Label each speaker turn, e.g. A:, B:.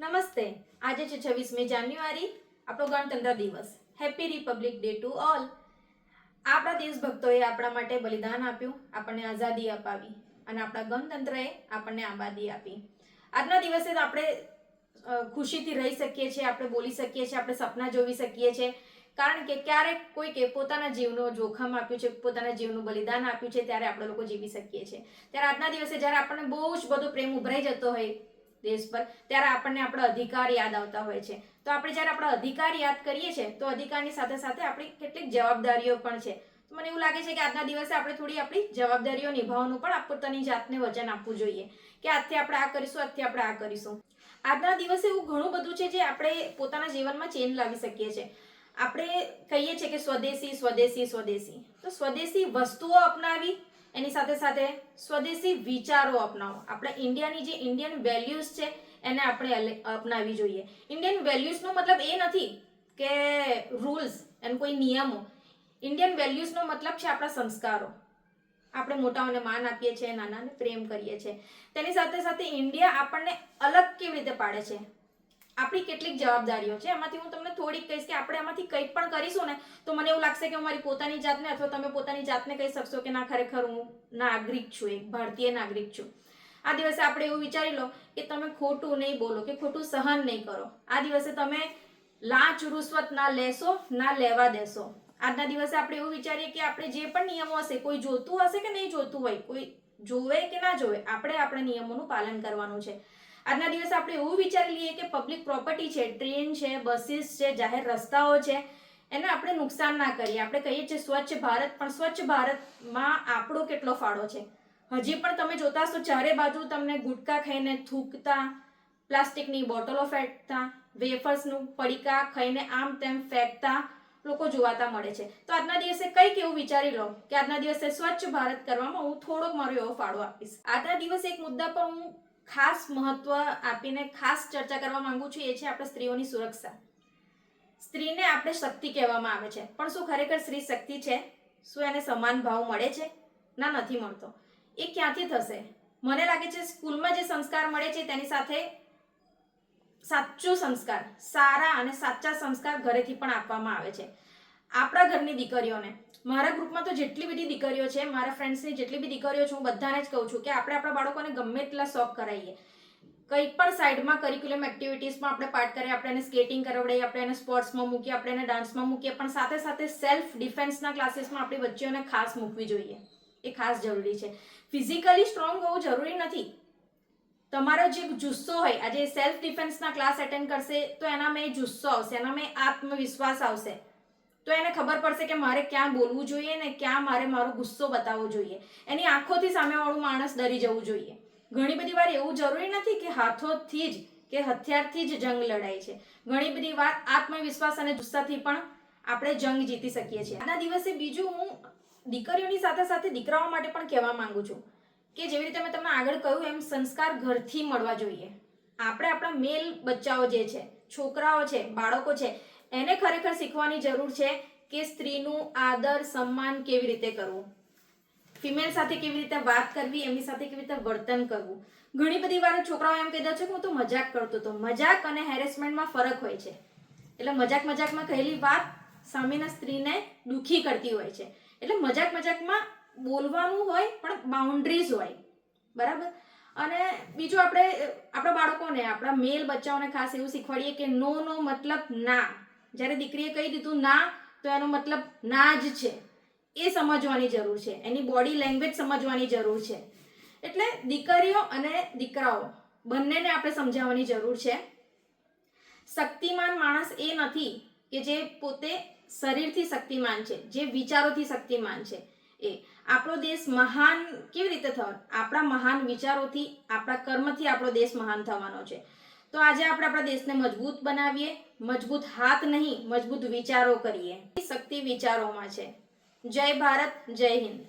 A: નમસ્તે. આજે છે છવ્વીસમી જાન્યુઆરી, આપણો ગણતંત્ર દિવસ. Happy republic day to all આપણા દેશભક્તોએ આપણા માટે બલિદાન આપ્યું, આપણને આઝાદી અપાવી અને આપણા ગણતંત્રએ આપણને આબાદી આપી. આજના દિવસે આપણે ખુશીથી રહી શકીએ છીએ, આપણે બોલી શકીએ છીએ, આપણે સપના જોવી શકીએ છીએ. કારણ કે ક્યારેક કોઈકે પોતાના જીવનું જોખમ આપ્યું છે, પોતાના જીવનું બલિદાન આપ્યું છે, ત્યારે આપણે લોકો જીવી શકીએ છીએ. ત્યારે આજના દિવસે જ્યારે આપણને બહુ જ બધો પ્રેમ ઉભરાઈ જતો હોય દેશ પર, ત્યારે આપણને આપણો અધિકાર યાદ આવતા હોય છે. તો આપણે જ્યારે આપણો અધિકાર યાદ કરીએ છીએ, તો અધિકારની સાથે સાથે આપણી કેટલીક જવાબદારીઓ પણ છે. તો મને એવું લાગે છે કે આજના દિવસે આપણે થોડી આપણી જવાબદારીઓ નિભાવવાનું પણ પોતાની જાતને વચન આપવું જોઈએ. કે આજથી આપણે આ કરીશું, આજથી આપણે આ કરીશું. આજના દિવસે એવું ઘણું બધું છે જે આપણે પોતાના જીવનમાં ચેન્જ લાવી શકીએ છીએ. આપણે કહીએ છીએ કે સ્વદેશી સ્વદેશી સ્વદેશી. તો સ્વદેશી વસ્તુઓ અપનાવી એની સાથે સાથે સ્વદેશી વિચારો અપનાવો. આપણે ઇન્ડિયાની જે ઇન્ડિયન વેલ્યુઝ છે, એને આપણે અપનાવી જોઈએ. ઇન્ડિયન વેલ્યુઝનો મતલબ એ નથી કે રૂલ્સ એન કોઈ નિયમો. ઇન્ડિયન વેલ્યુઝનો મતલબ છે આપણા સંસ્કારો. આપણે મોટાઓને માન આપીએ છીએ, નાનાને પ્રેમ કરીએ છીએ. તેની સાથે સાથે ઇન્ડિયા આપણને અલગ કેવી રીતે પાડે છે? આપણી કેટલીક જવાબદારીઓ છે. એમાંથી હું તમને થોડીક કહીશ કે આપણે આમાંથી કંઈ પણ કરીશું ને, તો મને એવું લાગશે કે હું મારી પોતાની જાતને અથવા તમે પોતાની જાતને કહી શકશો કે ના, ખરેખર હું નાગરિક છું, એક ભારતીય નાગરિક છું. આ દિવસે આપણે એવું વિચારી લો કે તમે ખોટું નહીં બોલો, કે ખોટું સહન નહીં કરો. આ દિવસે તમે લાંચ રૂશ્વત ના લેશો, ના લેવા દેશો. આજના દિવસે આપણે એવું વિચારીએ કે આપણે જે પણ નિયમો હશે, કોઈ જોતું હશે કે નહીં જોતું હોય, કોઈ જોવે કે ના જોવે, આપણે આપણા નિયમોનું પાલન કરવાનું છે. આજના દિવસે આપણે એવું વિચારી લઈએ કે પબ્લિક પ્રોપર્ટી છે ટ્રેન છે બસીસ છે, જાહેર રસ્તાઓ છે, એને આપણે નુકસાન ના કરીએ. આપણે કહીએ છીએ સ્વચ્છ ભારત, પણ સ્વચ્છ ભારતમાં આપણો કેટલો ફાળો છે? હજી પણ તમે જોતા હશો, ચારે બાજુ તમને ગુટકા ખાઈને થૂકતા, પ્લાસ્ટિકની બોટલો ફેંકતા, વેફર્સનું પડીકા ખાઈને આમ તેમ ફેંકતા લોકો જોવાતા મળે છે. તો આજના દિવસે કંઈક એવું વિચારી લો કે આજના દિવસે સ્વચ્છ ભારત કરવામાં હું થોડોક મારો એવો ફાળો આપીશ. આજના દિવસે એક મુદ્દા પર હું ખાસ મહત્વ આપીને ખાસ ચર્ચા કરવા માંગુ છું એ છે આપણે સ્ત્રીઓની સુરક્ષા. સ્ત્રીને આપણે શક્તિ કહેવામાં આવે છે. પણ શું ખરેખર સ્ત્રી શક્તિ છે? શું એને સમાન ભાવ મળે છે? ના, નથી મળતો. એ ક્યાંથી થશે? મને લાગે છે સ્કૂલમાં જે સંસ્કાર મળે છે તેની સાથે સાચો સંસ્કાર, સારા અને સાચા સંસ્કાર ઘરેથી પણ આપવામાં આવે છે. આપણા ઘરની દીકરીઓને. મારા ગ્રુપમાં તો જેટલી બધી દીકરીઓ છે, મારા ફ્રેન્ડ્સની જેટલી બી દીકરીઓ છે, હું બધાને જ કહું છું કે આપણે આપણા બાળકોને ગમે તેટલા શોખ કરાવીએ. કંઈ પણ સાઈડમાં કરિક્યુલમ એક્ટિવિટીઝમાં આપણે પાર્ટ કરીએ, આપણે એને સ્કેટિંગ કરાવડાવીએ આપણે એને સ્પોર્ટ્સમાં મૂકીએ, આપણે એને ડાન્સમાં મૂકીએ, પણ સાથે સાથે સેલ્ફ ડિફેન્સના ક્લાસીસમાં આપણી બચ્ચીઓને ખાસ મૂકવી જોઈએ. એ ખાસ જરૂરી છે. ફિઝિકલી સ્ટ્રોંગ હોવું જરૂરી નથી. તમારો જે જુસ્સો હોય, આજે સેલ્ફ ડિફેન્સના ક્લાસ એટેન્ડ કરશે, તો એનામાં એ જુસ્સો આવશે, એનામાં આત્મવિશ્વાસ આવશે. તો એને ખબર પડશે કે મારે ક્યાં બોલવું જોઈએ ને ક્યાં મારે મારો ગુસ્સો બતાવવો જોઈએ. એની આંખોથી સામેવાળું માણસ ડરી જવું જોઈએ. ઘણી બધી વાર એવું જરૂરી નથી કે હાથોથી જ કે હથિયારથી જ જંગ લડાય છે. ઘણી બધી વાર આત્મવિશ્વાસ અને જુસ્સાથી પણ આપણે જંગ જીતી શકીએ છીએ. આના દિવસે બીજું હું દીકરીઓની સાથે સાથે દીકરાઓ માટે પણ કહેવા માંગુ છું કે જેવી રીતે મેં તમને આગળ કહ્યું એમ સંસ્કાર ઘરથી મળવા જોઈએ. આપણે આપણા મેલ બચ્ચાઓ જે છે, છોકરાઓ છે, બાળકો છે એને ખરેખર શીખવાની જરૂર છે કે સ્ત્રીનું આદર, સન્માન કેવી રીતે કરવું? ફિમેલ સાથે કેવી રીતે વાત કરવી, એમની સાથે કેવી રીતે વર્તન કરવું? ઘણી બધી વાર છોકરાઓ એમ કહી દે છે કે હું તો મજાક કરતો હતો. મજાક અને હેરેસમેન્ટમાં ફરક હોય છે. એટલે મજાક મજાકમાં કહેલી વાત સામેના સ્ત્રીને દુઃખી કરતી હોય છે. એટલે મજાક મજાકમાં બોલવાનું હોય, પણ બાઉન્ડ્રીઝ હોય. બરાબર? અને બીજું આપણે, આપણા બાળકોને, આપણા મેલ બચ્ચાઓને ખાસ એવું શીખવાડીએ કે નો નો મતલબ ના. જ્યારે દીકરીએ કહી દીધું ના, તો એનો મતલબ ના જ છે. એ સમજવાની જરૂર છે. એની બોડી લેંગ્વેજ સમજવાની જરૂર છે. એટલે દીકરીઓ અને દીકરાઓ, બંનેને આપણે સમજાવવાની જરૂર છે. શક્તિમાન માણસ એ નથી કે જે પોતે શરીરથી શક્તિમાન છે, જે વિચારોથી શક્તિમાન છે. એ આપણો દેશ મહાન કેવી રીતે થવાનો? આપણા મહાન વિચારોથી, આપણા કર્મથી આપણો દેશ મહાન થવાનો છે. તો આજે આપણે આપણા દેશને મજબૂત બનાવીએ, મજબૂત હાથ નહીં, મજબૂત વિચારો કરીએ. શક્તિ વિચારોમાં છે. જય ભારત, જય હિન્દ.